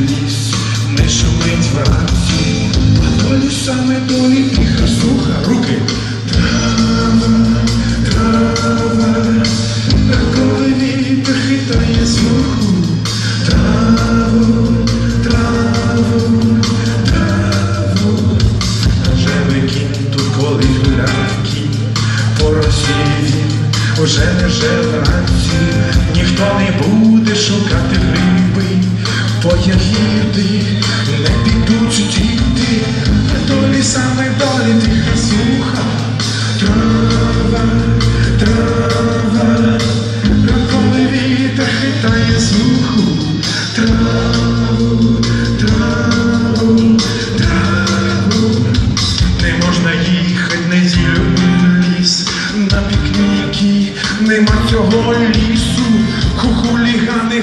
ліс, не шумить вранці, а долі саме тиха суха, руки. Трава, трава, коли вітер хитає смуху, траву, траву, траву. Живий кінь тут коли гуляв кінь, по росі він уже не же вранці, ніхто не буде шукати Поягіти, не підуть діти, долі саме долі тиха слуха, трава, трава, ранковий вітер хитає суху, траву, траву, траву, не можна їхати, неділю в ліс, на пікніки, нема цього лісу, кухулі гани